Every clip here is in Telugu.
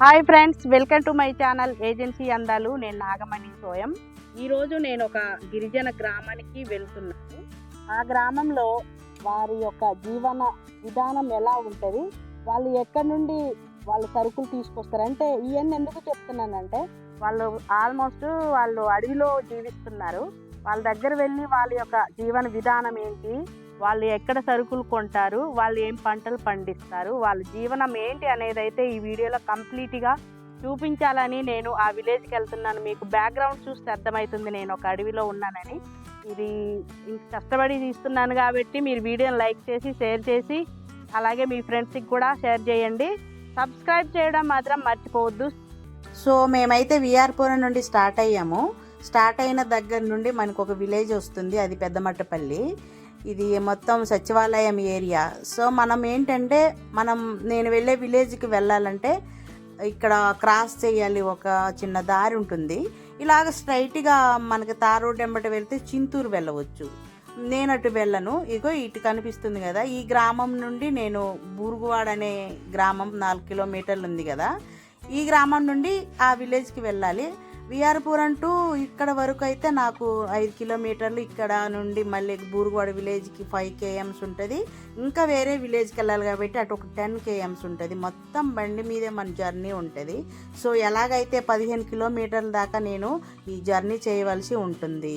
Hi friends welcome to my channel agency అందాలు. నేను నాగమణి సోయం. ఈరోజు నేను ఒక గిరిజన గ్రామానికి వెళ్తున్నాను. ఆ గ్రామంలో వారి యొక్క జీవన విధానం ఎలా ఉంటుంది వాళ్ళు ఎక్కడి నుండి వాళ్ళు సరుకులు తీసుకొస్తారు అంటే ఇవన్నీ ఎందుకు చెప్తున్నానంటే వాళ్ళు ఆల్మోస్ట్ వాళ్ళు అడవిలో జీవిస్తున్నారు. వాళ్ళ దగ్గర వెళ్ళి వాళ్ళ యొక్క జీవన విధానం ఏంటి వాళ్ళు ఎక్కడ సరుకులు కొంటారు వాళ్ళు ఏం పంటలు పండిస్తారు వాళ్ళ జీవనం ఏంటి అనేది అయితే ఈ వీడియోలో కంప్లీట్గా చూపించాలని నేను ఆ విలేజ్కి వెళ్తున్నాను. మీకు బ్యాక్గ్రౌండ్ చూస్తే అర్థమవుతుంది నేను ఒక అడవిలో ఉన్నానని. ఇది కష్టపడి తీస్తున్నాను కాబట్టి మీరు వీడియోని లైక్ చేసి షేర్ చేసి అలాగే మీ ఫ్రెండ్స్కి కూడా షేర్ చేయండి. సబ్స్క్రైబ్ చేయడం మాత్రం మర్చిపోవద్దు. సో మేమైతే విఆర్పురం నుండి స్టార్ట్ అయ్యాము. స్టార్ట్ అయిన దగ్గర నుండి మనకు ఒక విలేజ్ వస్తుంది అది పెద్దమట్టపల్లి. ఇది మొత్తం సచివాలయం ఏరియా. సో మనం ఏంటంటే మనం నేను వెళ్ళే విలేజ్కి వెళ్ళాలంటే ఇక్కడ క్రాస్ చేయాలి ఒక చిన్న దారి ఉంటుంది. ఇలాగ స్ట్రైట్గా మనకి తార్ రోడ్ వెంబట వెళ్తే చింతూరు వెళ్ళవచ్చు. నేను అటు వెళ్ళను. ఇగో ఇటు కనిపిస్తుంది కదా. ఈ గ్రామం నుండి నేను బూరుగువాడ అనే గ్రామం నాలుగు కిలోమీటర్లు ఉంది కదా. ఈ గ్రామం నుండి ఆ విలేజ్కి వెళ్ళాలి. విఆర్పురం టు ఇక్కడ వరకు అయితే నాకు ఐదు కిలోమీటర్లు ఇక్కడ నుండి మళ్ళీ బూరుగోడ విలేజ్కి ఫైవ్ కేఎమ్స్ ఉంటుంది. ఇంకా వేరే విలేజ్కి వెళ్ళాలి కాబట్టి అటు ఒక టెన్ కేఎమ్స్ ఉంటుంది. మొత్తం బండి మీదే మన జర్నీ ఉంటుంది. సో ఎలాగైతే పదిహేను కిలోమీటర్ల దాకా నేను ఈ జర్నీ చేయవలసి ఉంటుంది.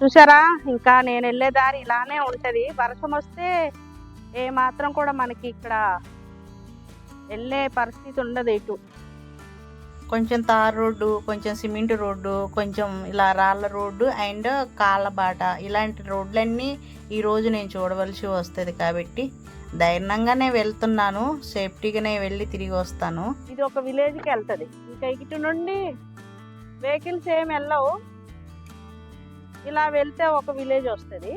చూసారా? ఇంకా నేను వెళ్ళే దారి ఇలానే ఉంటుంది. వర్షం వస్తే ఏ మాత్రం కూడా మనకి ఇక్కడ వెళ్ళే పరిస్థితి ఉండదు ఇటు. కొంచెం తార్ రోడ్డు కొంచెం సిమెంట్ రోడ్డు కొంచెం ఇలా రాళ్ళ రోడ్డు అండ్ కాళ్ళబాట. ఇలాంటి రోడ్లన్నీ ఈరోజు నేను చూడవలసి వస్తుంది కాబట్టి ధైర్యంగానే వెళ్తున్నాను. సేఫ్టీగానే వెళ్ళి తిరిగి వస్తాను. ఇది ఒక విలేజ్కి వెళ్తుంది. ఇంకా ఇటు నుండి వెహికల్స్ ఏమి వెళ్ళవు. ఇలా వెళ్తే ఒక విలేజ్ వస్తుంది.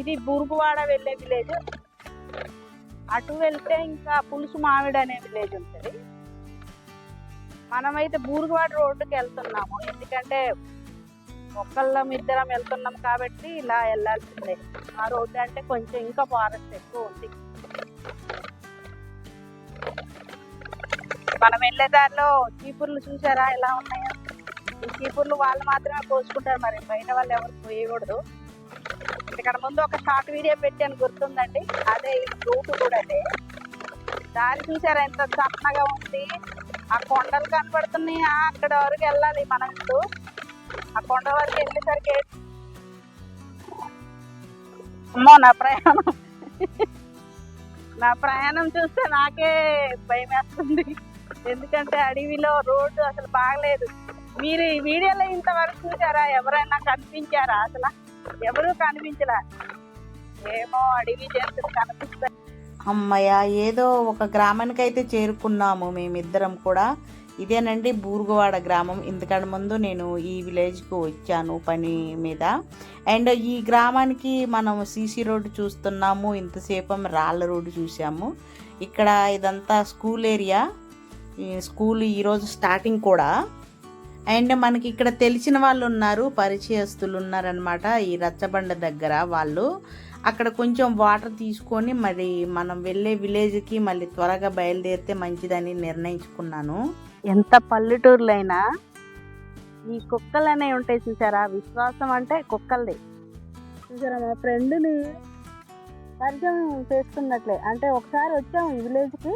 ఇది బూరుగువాడ వెళ్ళే విలేజ్ అటు వెళ్తే ఇంకా పులుసు మామిడి అనే విలేజ్ ఉంటుంది. మనమైతే బూరుగువాడ రోడ్డుకి వెళ్తున్నాము. ఎందుకంటే ఒక్కళ్ళం ఇద్దరం వెళ్తున్నాం కాబట్టి ఇలా వెళ్ళాల్సిందే. ఆ రోడ్డు అంటే కొంచెం ఇంకా ఫారెస్ట్ ఎక్కువ ఉంది. మనం వెళ్ళే దారిలో చీపుర్లు చూసారా ఎలా ఉన్నాయో? ఈ చీపుర్లు వాళ్ళు మాత్రమే కోసుకుంటారు మరి. బయట వాళ్ళు ఎవరు పోయకూడదు. ఇక్కడ ముందు ఒక షార్ట్ వీడియో పెట్టాను గుర్తుందండి? అదే ఈ రూట్ కూడా అదే. దారి చూసారా ఎంత చక్కగా ఉంది? ఆ కొండలు కనపడుతున్నాయి ఆ అక్కడ వరకు వెళ్ళాలి మనం ఇప్పుడు. ఆ కొండ వరకు వెళ్ళేసరికి అమ్మో నా ప్రయాణం. నా ప్రయాణం చూస్తే నాకే భయం వేస్తుంది. ఎందుకంటే అడవిలో రోడ్డు అసలు బాగలేదు. మీరు ఈ వీడియోలో ఇంతవరకు చూసారా? ఎవరైనా కనిపించారా అసలు? ఎవరు కనిపించలా? ఏమో అడవి జంతువులు కనిపిస్తాయి. అమ్మయ్య ఏదో ఒక గ్రామానికి అయితే చేరుకున్నాము మేమిద్దరం కూడా. ఇదేనండి బూరుగువాడ గ్రామం. ఇంతకంటే ముందు నేను ఈ విలేజ్కి వచ్చాను పని మీద. అండ్ ఈ గ్రామానికి మనం సీసీ రోడ్డు చూస్తున్నాము ఇంతసేపు రాళ్ళ రోడ్డు చూసాము ఇక్కడ ఇదంతా స్కూల్ ఏరియా. స్కూల్ ఈరోజు స్టార్టింగ్ కూడా. అండ్ మనకి ఇక్కడ తెలిసిన వాళ్ళు ఉన్నారు పరిచయస్తులు ఉన్నారనమాట ఈ రచ్చబండ దగ్గర వాళ్ళు. అక్కడ కొంచెం వాటర్ తీసుకొని మరి మనం వెళ్ళే విలేజ్కి మళ్ళీ త్వరగా బయలుదేరితే మంచిదని నిర్ణయించుకున్నాను. ఎంత పల్లెటూరులైనా ఈ కుక్కలు అనేవి ఉంటాయి చూసారా? విశ్వాసం అంటే కుక్కలది. చూసారా మా ఫ్రెండ్ని పరిచయం చేసుకున్నట్లే. అంటే ఒకసారి వచ్చాము ఈ విలేజ్కి.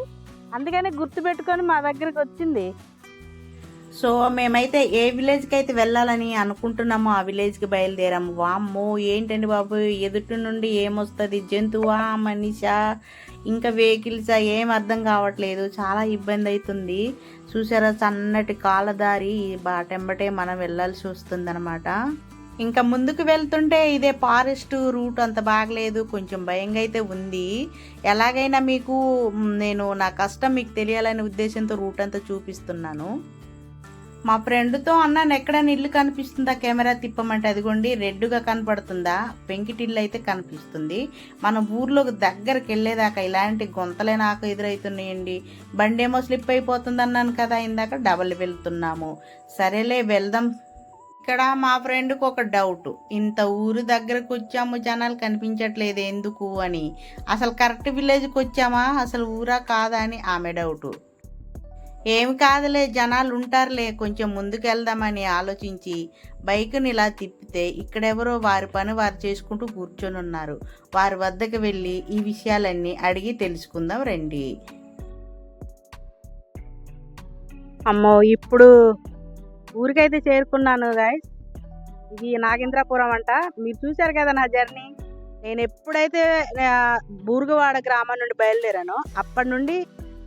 అందుకని గుర్తుపెట్టుకొని మా దగ్గరికి వచ్చింది. సో మేమైతే ఏ విలేజ్కి అయితే వెళ్ళాలని అనుకుంటున్నామో ఆ విలేజ్కి బయలుదేరాము. వామ్మో ఏంటండి బాబు? ఎదుటి నుండి ఏమొస్తుంది? జంతువా మనిషా? ఇంకా వెహికల్సా? ఏం అర్థం కావట్లేదు. చాలా ఇబ్బంది అవుతుంది చూసారా? సన్నటి కాలదారి బాటెంబటే మనం వెళ్ళాల్సి వస్తుంది ఇంకా ముందుకు వెళ్తుంటే ఇదే ఫారెస్ట్ రూట్ అంత బాగలేదు. కొంచెం భయంగా అయితే ఉంది. ఎలాగైనా మీకు నేను నా కష్టం మీకు తెలియాలనే ఉద్దేశంతో రూట్ అంతా చూపిస్తున్నాను. మా ఫ్రెండ్తో అన్నాను ఎక్కడైనా ఇల్లు కనిపిస్తుందా? కెమెరా తిప్పమంటే అదిగోండి రెడ్గా కనపడుతుందా? పెంకిటిల్లు అయితే కనిపిస్తుంది. మన ఊర్లోకి దగ్గరికి వెళ్ళేదాకా ఇలాంటి గొంతలే నాకు ఎదురవుతున్నాయండి బండి ఏమో స్లిప్ అయిపోతుంది అన్నాను కదా ఇందాక డబల్ వెళ్తున్నాము. సరేలే వెళ్దాం. ఇక్కడ మా ఫ్రెండ్కి ఒక డౌట్. ఇంత ఊరు దగ్గరకు వచ్చాము జనాలు కనిపించట్లేదు ఎందుకు అని. అసలు కరెక్ట్ విలేజ్కి వచ్చామా అసలు ఊరా కాదా అని ఆమె డౌట్. ఏమి కాదులే జనాలు ఉంటారులే కొంచెం ముందుకెళ్దామని ఆలోచించి బైక్ని ఇలా తిప్పితే ఇక్కడెవరో వారి పని వారు చేసుకుంటూ కూర్చొని ఉన్నారు వారి వద్దకు వెళ్ళి ఈ విషయాలన్నీ అడిగి తెలుసుకుందాం రండి. అమ్మో ఇప్పుడు ఊరికైతే చేరుకున్నాను గాయస్ ఇది నాగేంద్రపురం అంట. మీరు చూశారు కదా నా జర్నీ? నేను ఎప్పుడైతే బూరుగవాడ బూరుగువాడ గ్రామం నుండి బయలుదేరానో అప్పటి నుండి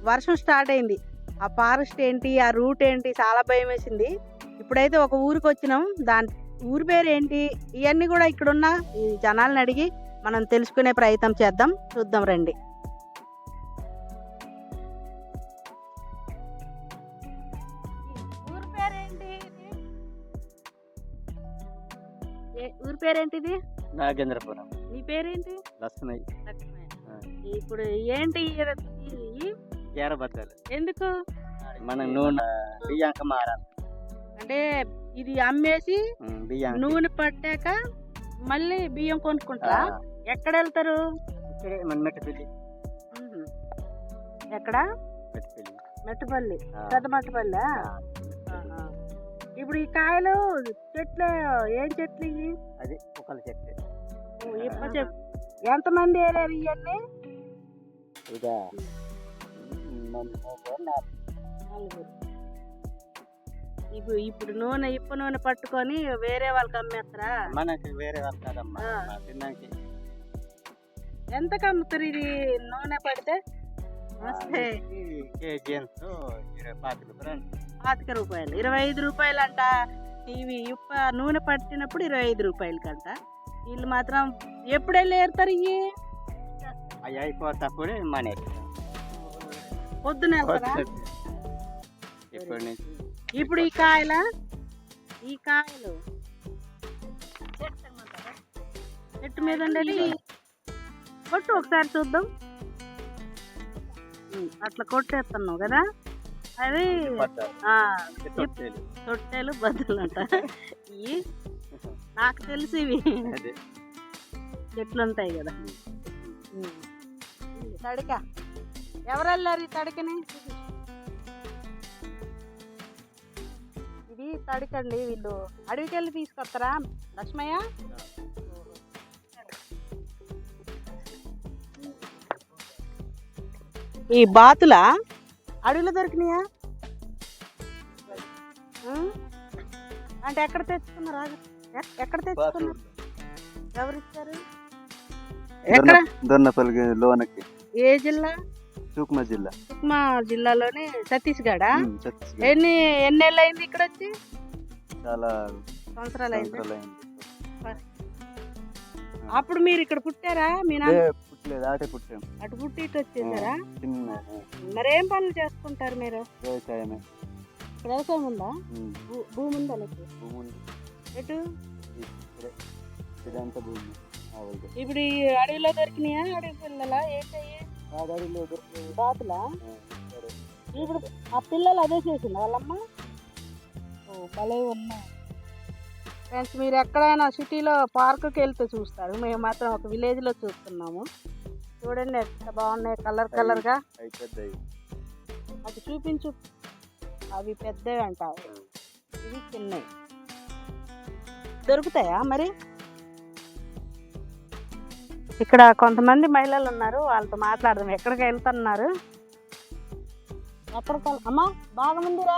వర్షం స్టార్ట్ అయింది. ఆ ఫారెస్ట్ ఏంటి ఆ రూట్ ఏంటి చాలా భయం వేసింది. ఇప్పుడైతే ఒక ఊరికి వచ్చినాం. దాని ఊరి పేరు ఏంటి ఇవన్నీ కూడా ఇక్కడున్న ఈ జనాలను అడిగి మనం తెలుసుకునే ప్రయత్నం చేద్దాం. చూద్దాం రండి. ఊరి పేరేంటి ఊరి పేరేంటిది నాగేంద్రపురం. నీ పేరేంటి లక్ష్మణ్ ఇప్పుడు ఏంటి ఇది? కేరబద్దలు ఎందుకు? మన నూనె బియ్యంక మారాలి. అంటే ఇది అమ్మేసి బియ్యం నూనె పట్టాక మళ్ళీ బియ్యం కొనుక్కుంటారా? ఎక్కడ వెళ్తారు ఇక్కడే మన మెట్టపల్లి. ఎక్కడ? మెట్టపల్లి. మెట్టపల్లి. పెద్ద మెట్టపల్లి? ఇప్పుడు ఈ కాయలు చెట్లు ఏం చెట్లు ఇవి అది ఒకళ్ళ చెట్టు. ఓ, ఇప్ప చెట్లు ఎంతమంది ఏరారు ఇవన్నీ ఇక ఇప్పుడు ఇప్పుడు నూనె ఇప్ప నూనె పట్టుకొని వేరే వాళ్ళకి అమ్మేస్తారా? మనకి వేరే వాళ్ళు కాదమ్మా ఆ. మా తిన్నాకి. ఎంతకు అమ్ముతారు ఇది నూనె పడితే? కేజీ ఎంత పాతిక రూపాయలు పాతిక రూపాయలు. ఇరవై ఐదు రూపాయలు అంట ఇవి ఉప్ప నూనె పట్టినప్పుడు ఇరవై ఐదు రూపాయలు కంట వీళ్ళు మాత్రం ఎప్పుడు వెళ్ళి ఏరుతారు ఇవి అవి అయిపోతప్పుడు మన పొద్దున ఇప్పుడు ఈ కాయల? ఈ కాయలు. చెట్టు మీద ఉండేది కొట్టు ఒకసారి చూద్దాం. అట్లా కొట్టేస్తున్నావు కదా? అది తొట్టెలు. బద్దలు అంట ఇవి నాకు తెలిసి ఇవి. చెట్లు ఉంటాయి కదా. తడిక ఎవరు వెళ్ళారు ఈ తడికని? ఇది తడికండి వీళ్ళు. అడవికి వెళ్ళి తీసుకొస్తారా? లక్ష్మయ్య? ఈ బాతుల? అడవిలో దొరికినాయా? అంటే ఎక్కడ తెచ్చుకున్నారు? ఎక్కడ తెచ్చుకున్నారు? ఎవరు ఇచ్చారు ఎక్కడ? దొన్నపల్లి లోనకి. ఏ జిల్లా? సూక్మా జిల్లా? సుక్మా జిల్లాలోని ఛత్తీస్గఢ్. ఎన్ని ఎన్నేళ్ళు అయింది ఇక్కడ వచ్చి చాలా సంవత్సరాలు అయింది. అప్పుడు మీరు ఇక్కడ పుట్టారా మీ నాన్న? పుట్టలేదు. ఆటే పుట్టాం. అటు పుట్టి ఇటు వచ్చేసారా? మరేం పనులు చేసుకుంటారు మీరు? వ్యవసాయమే. వ్యవసాయం ఉందా? భూమి ఉందా నీకు? భూమి ఉంది. ఎటు. ఇదంతా భూమి. ఇప్పుడు ఈ అడవిలో దొరికినాయా? అడవి పిల్లలా? ఏంటయ్యి? బాతులా? సరే. ఇప్పుడు ఆ పిల్లలు అదే చేసింది వాళ్ళమ్మ? ఓ భలే ఉన్నాయి ఫ్రెండ్స్ మీరు ఎక్కడైనా సిటీలో పార్కుకి వెళ్తే చూస్తారు. మేము మాత్రం ఒక విలేజ్లో చూస్తున్నాము. చూడండి ఎంత బాగున్నాయి కలర్ కలర్గా. అది చూపించు. అవి పెద్దవి అంట ఇవి చిన్నవి. దొరుకుతాయా మరి? ఇక్కడ కొంతమంది మహిళలు ఉన్నారు వాళ్ళతో మాట్లాడదాం. ఎక్కడికి వెళ్తున్నారు? ఎక్కడికి అమ్మా బాగా ముందురా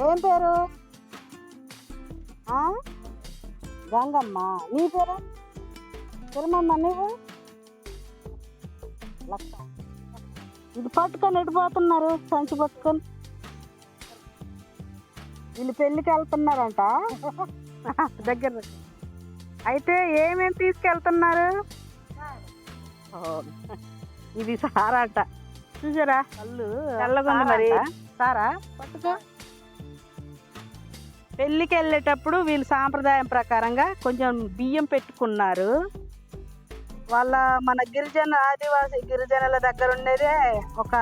ఏం పేరు? ఆ? గంగమ్మ. నీ పేరు? తిరుమమ్మ నీవు? లక్ష ఇది పట్టుకొని ఎటు పోతున్నారు? సంచి పట్టుకొని. వీళ్ళు పెళ్ళికి వెళ్తున్నారంట. దగ్గర. అయితే ఏమేమి తీసుకెళ్తున్నారు? ఇది సారాట. చూసారా? కళ్ళు తెల్లగుంది మరి. సారా? పట్టుకో. పెళ్ళికి వెళ్ళేటప్పుడు వీళ్ళు సాంప్రదాయం ప్రకారంగా కొంచెం బియ్యం పెట్టుకున్నారు. వాళ్ళ మన గిరిజన ఆదివాసీ గిరిజనుల దగ్గర ఉండేదే ఒక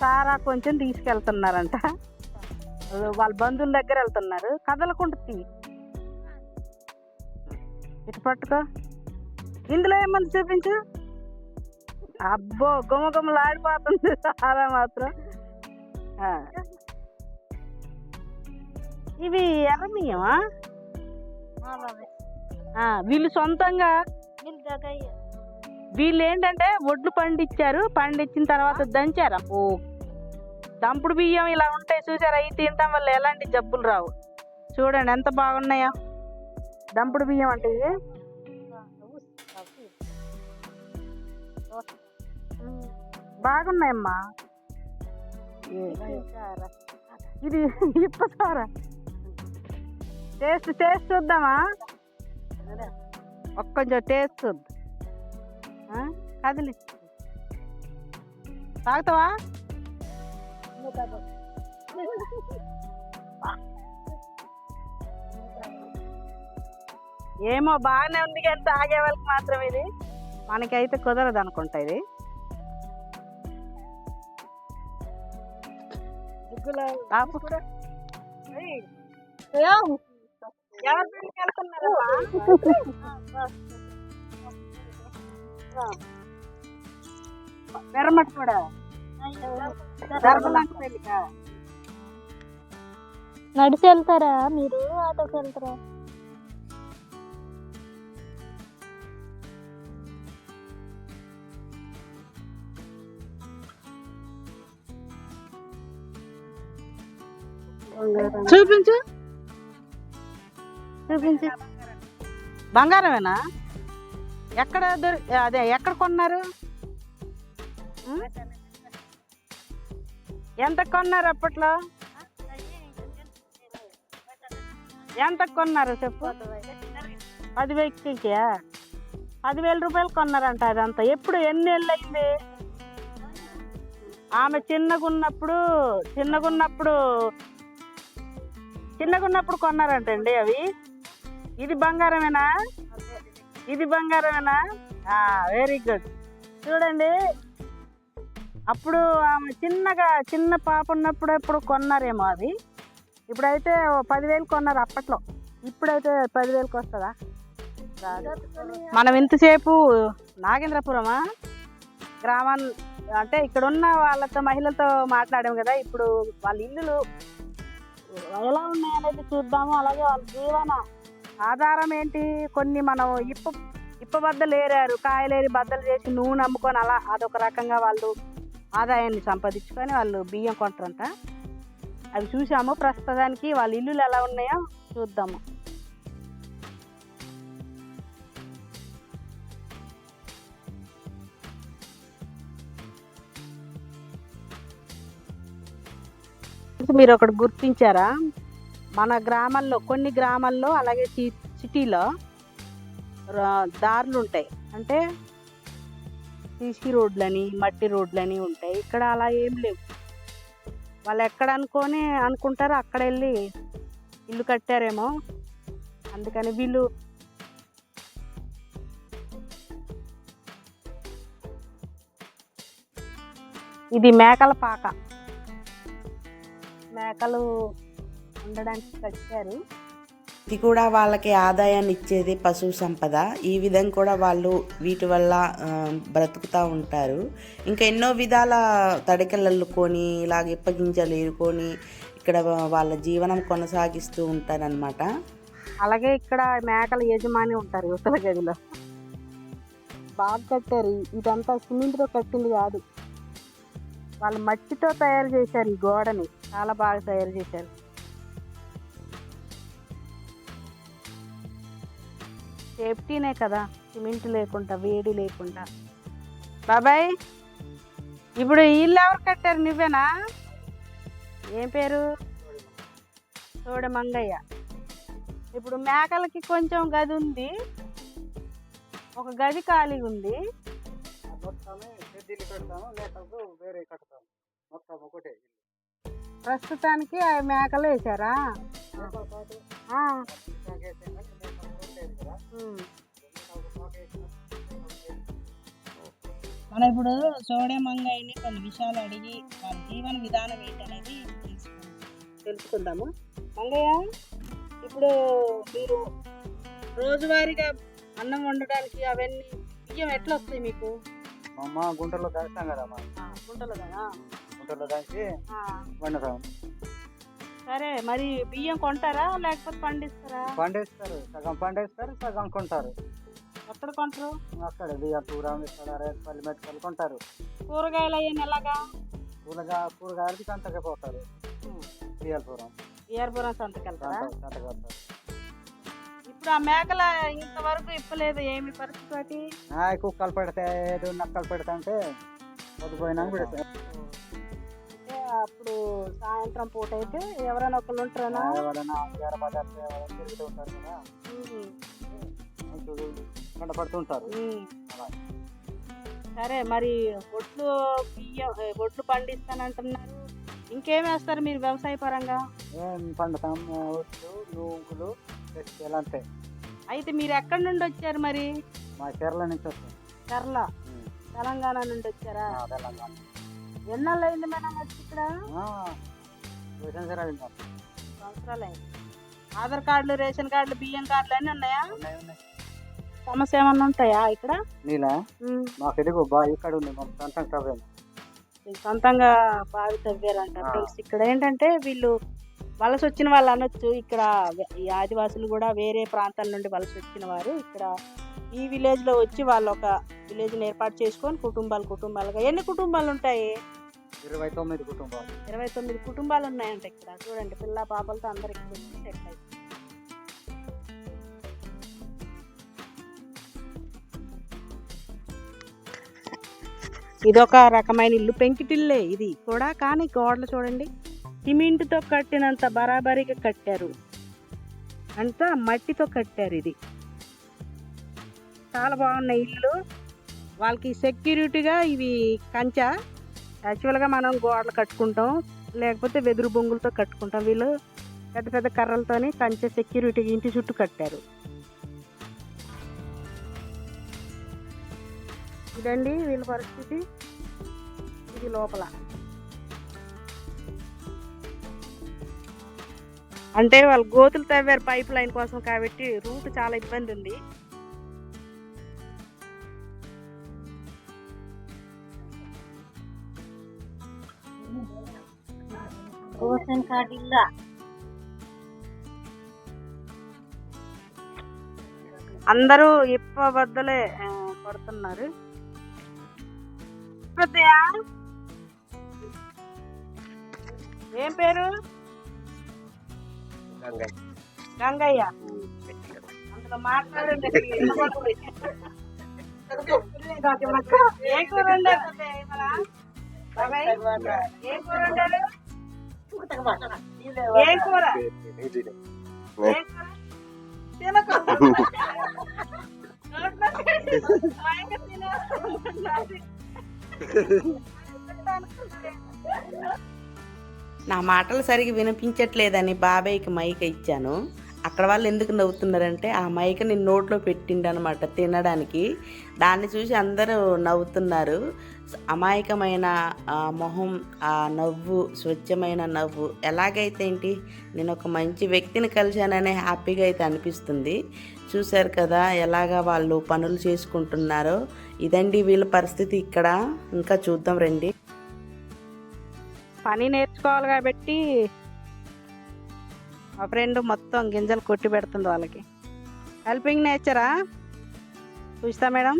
సారా కొంచెం తీసుకెళ్తున్నారంట. వాళ్ళ బంధువుల దగ్గర వెళ్తున్నారు. కదలకుండా తీ. ఇటు పట్టుకో. ఇందులో ఏమంది చూపించు. అబ్బో గుమ్మ గుమ్మలు ఆడిపోతుంది చాలా మాత్రం. ఇవి ఎర్రమియమా? వీళ్ళు సొంతంగా వీళ్ళు ఏంటంటే ఒడ్లు పండించారు పండించిన తర్వాత దంచారు. ఓ దంపుడు బియ్యం ఇలా ఉంటాయి చూసారా? అవి తినటం వల్ల ఎలాంటి జబ్బులు రావు. చూడండి ఎంత బాగున్నాయో. దంపుడు బియ్యం అంటే ఇది బాగున్నాయమ్మా. ఇది ఇప్పసారా. టేస్ట్ టేస్ట్ చూద్దామా? ఒక్క కొంచెం టేస్ట్ చూద్దాం. ఆ? కదిలి. తాగుతావా? ఏమో బాగానే ఉంది కానీ తాగే వాళ్ళకి మాత్రం ఇది. మనకైతే కుదరదు అనుకుంటా ఇది? వెర్రమట్టు కూడా. నడిచి వెళ్తారా మీరు? ఆటోకి వెళ్తారా? చూపించు. చూపించు. బంగారమేనా? ఎక్కడ దొరి అదే ఎక్కడ కొన్నారు? ఎంత కొన్నారు అప్పట్లో? ఎంత కొన్నారు చెప్పు. పదివేలకి పదివేల రూపాయలు కొన్నారంట అదంతా. ఎప్పుడు ఎన్ని ఏళ్ళు అయింది ఆమె చిన్నగున్నప్పుడు చిన్నగున్నప్పుడు చిన్నగున్నప్పుడు కొన్నారంటండి అవి. ఇది బంగారమేనా? ఇది బంగారమేనా? వెరీ గుడ్ చూడండి. అప్పుడు ఆమె చిన్నగా చిన్న పాప ఉన్నప్పుడు ఎప్పుడు కొన్నారేమో అది ఇప్పుడైతే ఓ పదివేలు కొన్నారు అప్పట్లో. ఇప్పుడైతే పదివేలకు వస్తుందా? మనం ఇంతసేపు నాగేంద్రపురమా? గ్రామాన్ని అంటే ఇక్కడ ఉన్న వాళ్ళతో మహిళలతో మాట్లాడాము కదా. ఇప్పుడు వాళ్ళ ఇల్లులు ఎలా ఉన్నాయనేది చూద్దాము. అలాగే వాళ్ళ జీవన ఆధారం ఏంటి? కొన్ని మనం ఇప్ప ఇప్ప బద్దలు ఏరారు కాయలేరి బద్దలు చేసి నూనె అమ్ముకొని అలా అదొక రకంగా వాళ్ళు ఆదాయాన్ని సంపాదించుకొని వాళ్ళు బియ్యం కొంటారంట. అవి చూసాము. ప్రస్తుతానికి వాళ్ళ ఇల్లులు ఎలా ఉన్నాయో చూద్దాము. మీరు ఒకటి గుర్తించారా? మన గ్రామాల్లో కొన్ని గ్రామాల్లో అలాగే సి- సిటీలో దారులు ఉంటాయి. అంటే సీసీ రోడ్లని మట్టి రోడ్లని ఉంటాయి. ఇక్కడ అలా ఏం లేవు. వాళ్ళు ఎక్కడ అనుకొని అనుకుంటారో అక్కడ వెళ్ళి ఇల్లు కట్టారేమో. అందుకని వీళ్ళు ఇది మేకల పాక. మేకలు ఉండడానికి కట్టారు. ఇది కూడా వాళ్ళకి ఆదాయాన్ని ఇచ్చేది పశు సంపద. ఈ విధంగా కూడా వాళ్ళు వీటి వల్ల బ్రతుకుతూ ఉంటారు. ఇంకా ఎన్నో విధాల తడికలు అల్లుకొని ఇలాగ ఇప్పగింజలు ఏరుకొని ఇక్కడ వాళ్ళ జీవనం కొనసాగిస్తూ ఉంటారనమాట అలాగే ఇక్కడ మేకల యజమాని ఉంటారు యువతల గదిలో. బాగా కట్టారు. ఇదంతా సిమెంట్తో కట్టింది కాదు. వాళ్ళు మట్టితో తయారు చేశారు ఈ గోడని. చాలా బాగా తయారు చేశారు. సేఫ్టీనే కదా సిమెంట్ లేకుండా వేడి లేకుండా. బాబాయ్ ఇప్పుడు ఈ ఇల్లు ఎవరు కట్టారు నువ్వేనా? ఏం పేరు? తోడ మంగయ్య. ఇప్పుడు మేకలకి కొంచెం గది ఉంది. ఒక గది ఖాళీ ఉంది. మొత్తమే కడతాము లేకపోతే వేరే కడతాము. మొత్తం ఒకటే ప్రస్తుతానికి మేకలు వేసారా? మనం ఇప్పుడు సోడే మంగాయిని కొన్ని విషయాలు అడిగి వాళ్ళ జీవన విధానం ఏంటనేది తెలుసుకుందాము? మంగయ్య ఇప్పుడు మీరు రోజువారీగా అన్నం వండడానికి అవన్నీ బియ్యం ఎట్లా వస్తాయి మీకు? మా అమ్మ గుంటలో దంచుతాం కదా మా గుంటలు కదా? గుంటలో దంచి ఆ, వండుతాం. సరే మరి బియ్యం కొంటారా లేకపోతే పండిస్తారా? పండేస్తారు సగం పండేస్తారు సగం కొంటారు. ఎక్కడ కొంటారు? అక్కడ బియ్యం కూర ఇక్కడ రేపల్లి మెట్టుకలు కొంటారు. కూరగాయలు అయ్యాను ఎలాగా? కూరగా కూరగాయలకి సంతకి పోతారు. బియ్యాలపురం ఇయర్పురం సంతకెళ్తారా? సంత సంతకి పోతారు. ఇప్పుడు ఆ మేకల ఇంతవరకు ఇప్పలేదు ఏమి పరిస్థితి కుక్కలు పెడితే ఏదో నక్కలు పెడతా అంటే పొద్దుపోయినాక పెడతాయి. అప్పుడు సాయంత్రం పూట అయితే ఎవరైనా ఒకళ్ళు ఉంటారా ఎవరైనా తిరుగుతూ ఉంటారు కదా. అలా. సరే మరి ఒడ్లు బియ్యం ఒడ్లు పండిస్తానంటున్నారు. ఇంకేం వేస్తారు మీరు వ్యవసాయ పరంగా? పండుతాం? ఒట్లు నూగులు అంతే అయితే మీరు ఎక్కడి నుండి వచ్చారు మరి? మా కేరళ నుంచి వస్తాం కర్ల తెలంగాణ నుండి వచ్చారా? తెలంగాణ. ఎన్నాళ్ళు అయింది మేడం వచ్చి ఇక్కడ? సరే ఇంకా. సంవత్సరాలు అయింది ఆధార్ కార్డులు రేషన్ కార్డులు బియ్యం కార్డులు అన్నీ ఉన్నాయా. సమస్య ఏమన్నా ఉంటాయా ఇక్కడ? నీలా. మాకు ఎదుగు బా ఇక్కడ ఉంది మా సొంతం ట్రబుల్ ఈ సొంతంగా బావి తవ్వారంట ఇక్కడ ఏంటంటే వీళ్ళు వలస వచ్చిన వాళ్ళు అనొచ్చు. ఇక్కడ ఈ ఆదివాసులు కూడా వేరే ప్రాంతాల నుండి వలస వచ్చిన వారు. ఇక్కడ ఈ విలేజ్లో వచ్చి వాళ్ళు ఒక విలేజ్ ఏర్పాటు చేసుకొని కుటుంబాలు కుటుంబాలుగా ఎన్ని కుటుంబాలు ఉంటాయి ఇరవై తొమ్మిది కుటుంబాలు. ఇరవై తొమ్మిది కుటుంబాలు ఉన్నాయంట ఇక్కడ. చూడండి పిల్ల పాపలతో అందరు ఇక్కడ వచ్చి సెటిల్ అయ్యారు. ఇదొక రకమైన ఇల్లు. పెంకిటిల్లే ఇది కూడా కానీ గోడలు చూడండి. సిమెంట్తో కట్టినంత బరాబరిగా కట్టారు. అంతా మట్టితో కట్టారు ఇది. చాలా బాగున్నాయి ఇల్లు వాళ్ళకి సెక్యూరిటీగా ఇవి కంచా. యాక్చువల్గా మనం గోడలు కట్టుకుంటాం. లేకపోతే వెదురు బొంగులతో కట్టుకుంటాం వీళ్ళు. పెద్ద పెద్ద కర్రలతోని కంచె సెక్యూరిటీ ఇంటి చుట్టూ కట్టారు. ఇదండి వీళ్ళ పరిస్థితి. ఇది లోపల. అంటే వాళ్ళు గోతులు తవ్వారు పైప్ లైన్ కోసం కాబట్టి రూట్ చాలా ఇబ్బంది ఉంది. అందరూ ఇప్ప బద్దలే ఆ, కొడుతున్నారు? ఏం పేరు? గంగయ్య. అందులో మాట్లాడండి. ఏ కూర ఏ కూర ఏ కూర? తినకు. నా మాటలు సరిగ్గా వినిపించట్లేదని బాబాయ్కి మైక ఇచ్చాను. అక్కడ వాళ్ళు ఎందుకు నవ్వుతున్నారంటే ఆ మైక నేను నోట్లో పెట్టిండనమాట తినడానికి. దాన్ని చూసి అందరూ నవ్వుతున్నారు. అమాయకమైన ఆ మొహం ఆ నవ్వు స్వచ్ఛమైన నవ్వు ఎలాగైతే ఏంటి? నేను ఒక మంచి వ్యక్తిని కలిశాననే హ్యాపీగా అయితే అనిపిస్తుంది. చూశారు కదా ఎలాగా వాళ్ళు పనులు చేసుకుంటున్నారో. ఇదండి వీళ్ళ పరిస్థితి. ఇక్కడ ఇంకా చూద్దాం రండి. పని నేర్చుకోవాలి కాబట్టి మా ఫ్రెండ్ మొత్తం గింజలు కొట్టి పెడుతుంది వాళ్ళకి. హెల్పింగ్ నేచరా చూస్తా మేడం?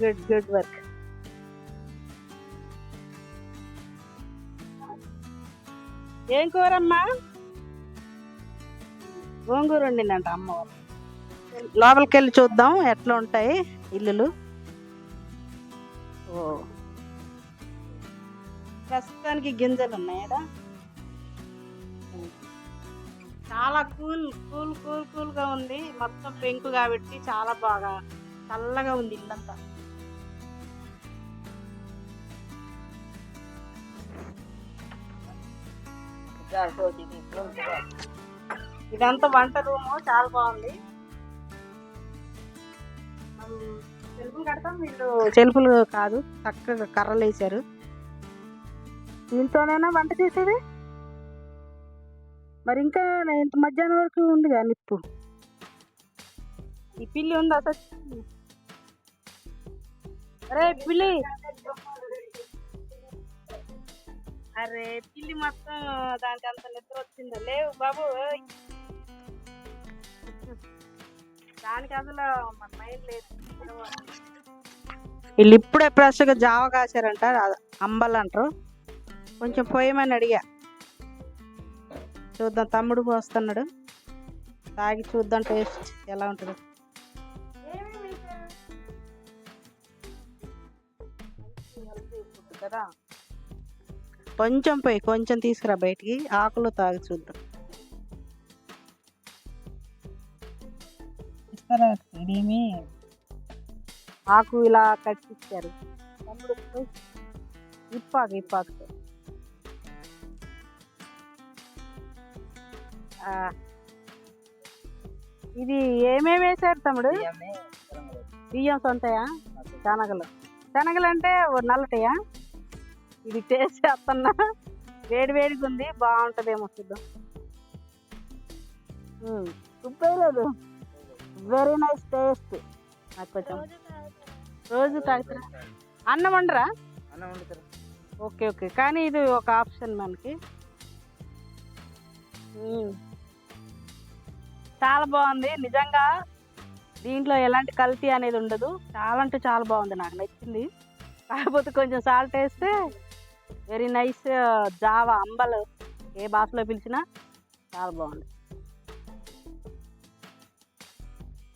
గుడ్ గుడ్ వర్క్ ఏం కూరమ్మా? గోంగూర వండిందంట అమ్మ లోపలికి వెళ్ళి చూద్దాం ఎట్లా ఉంటాయి ఇల్లులు. ఓ. ప్రస్తుతానికి గింజలు ఉన్నాయా చాలా కూల్ కూల్ కూల్ కూల్గా ఉంది. మొత్తం పెంకు కాబట్టి చాలా బాగా చల్లగా ఉంది ఇల్లంతా. ఇదంతా వంట రూము చాలా బాగుంది. సెల్ఫులు కడతాం వీళ్ళు సెల్ఫులు కాదు చక్కగా కర్రలు వేసారు దీంతోనైనా వంట చేసేది మరి ఇంకా ఇంత మధ్యాహ్నం వరకు ఉందిగా నిప్పు. ఈ పిల్లి ఉందా అసలు? అరే పిల్లి! అరే పిల్లి మొత్తం దానికి అంత నిద్ర వచ్చిందో? లేవు బాబు. దానికి అసలు మన మైండ్ లేదు. వీళ్ళు ఇప్పుడే ఫ్రెష్గా జావ కాశారంట అంబల్ అంటారు కొంచెం పోయమని అడిగా. చూద్దాం తమ్ముడు పోస్తున్నాడు. తాగి చూద్దాం టేస్ట్ ఎలా ఉంటుందో. కదా కొంచెం పోయి కొంచెం తీసుకురా బయటికి ఆకులు తాగి చూద్దాం. ఇదేమి ఆకు ఇలా కట్టించారు ఇప్పాకు ఇప్పాకు ఇది ఏమేమి వేసారు తమ్ముడు? బియ్యం సొంతయా? శనగలు. శనగలు అంటే ఓ నల్లటయా? ఇది టేస్ట్ చేస్తున్నా. వేడి వేడిగా ఉంది బాగుంటుందేమో చూద్దాం. ఉప్పేయలేదు వెరీ నైస్ టేస్ట్ నాకు కొంచెం రోజు తాగుతారా? అన్నం వండరా? అన్నం వండుతారు. Okay okay. కానీ ఇది ఒక ఆప్షన్ మనకి. చాలా బాగుంది. నిజంగా దీంట్లో ఎలాంటి కల్తీ అనేది ఉండదు. చాలా అంటే చాలా బాగుంది నాకు నచ్చింది. కాకపోతే కొంచెం సాల్ట్ వేస్తే వెరీ నైస్ జావా అంబలు ఏ భాషలో పిలిచినా చాలా బాగుంది.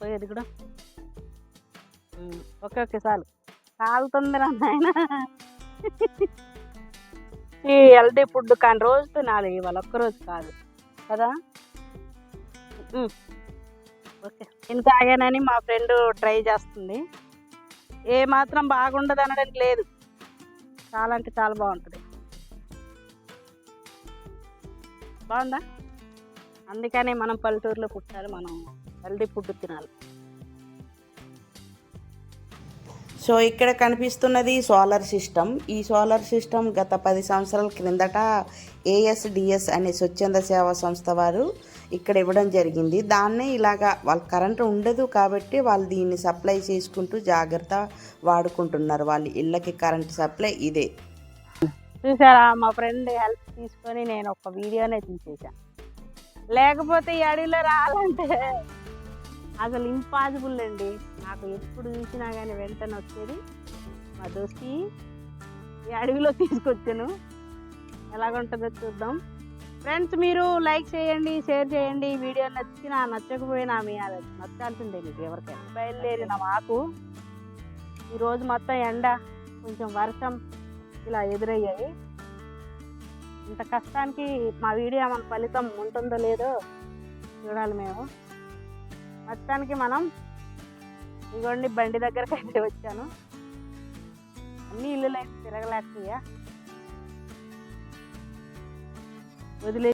పోయేది కూడా. ఓకే ఓకే చాలు కాలుతుంది నాయన. ఈ హెల్తీ ఫుడ్ కానీ రోజు తినాలి ఇవాళ ఒక్కరోజు కాదు. కదా? ఓకే. నేను తాగానని మా ఫ్రెండ్ ట్రై చేస్తుంది. ఏ మాత్రం బాగుండదు అనడానికి లేదు. చాలా అంటే చాలా బాగుంటుంది. బాగుందా? అందుకనే మనం పల్లెటూరులో పుట్టాలి మనం హెల్తీ ఫుడ్ తినాలి. సో ఇక్కడ కనిపిస్తున్నది సోలార్ సిస్టమ్. ఈ సోలార్ సిస్టమ్ గత పది సంవత్సరాల క్రిందట ఏఎస్డిఎస్ అనే స్వచ్ఛంద సేవా సంస్థ వారు ఇక్కడ ఇవ్వడం జరిగింది. దాన్నే ఇలాగా వాళ్ళ కరెంటు ఉండదు కాబట్టి వాళ్ళు దీన్ని సప్లై చేసుకుంటూ జాగ్రత్త వాడుకుంటున్నారు. వాళ్ళ ఇళ్ళకి కరెంట్ సప్లై ఇదే. చూసారా మా ఫ్రెండ్ హెల్ప్ తీసుకొని నేను ఒక వీడియోనే తీసేసా. లేకపోతే ఈ అడవిలో రావాలంటే అసలు ఇంపాసిబుల్ అండి. నాకు ఎప్పుడు చూసినా కానీ వెంటనే వచ్చేది. మా దోస్తి ఈ అడవిలో తీసుకొచ్చాను. ఎలాగుంటుందో చూద్దాం. ఫ్రెండ్స్ మీరు లైక్ చేయండి షేర్ చేయండి. వీడియో నచ్చినా నచ్చకపోయినా మీ అది నచ్చాల్సిందే మీకు ఎవరికైనా. బయలుదేరిన మాకు ఈరోజు మొత్తం ఎండ కొంచెం వర్షం ఇలా ఎదురయ్యాయి. ఇంత కష్టానికి మా వీడియో మన ఫలితం ఉంటుందో లేదో చూడాలి మేము. మొత్తానికి మనం ఇగోండి బండి దగ్గరకైతే వచ్చాను. అన్ని ఇల్లులు అయితే తిరగలేకపోయా. వదిలే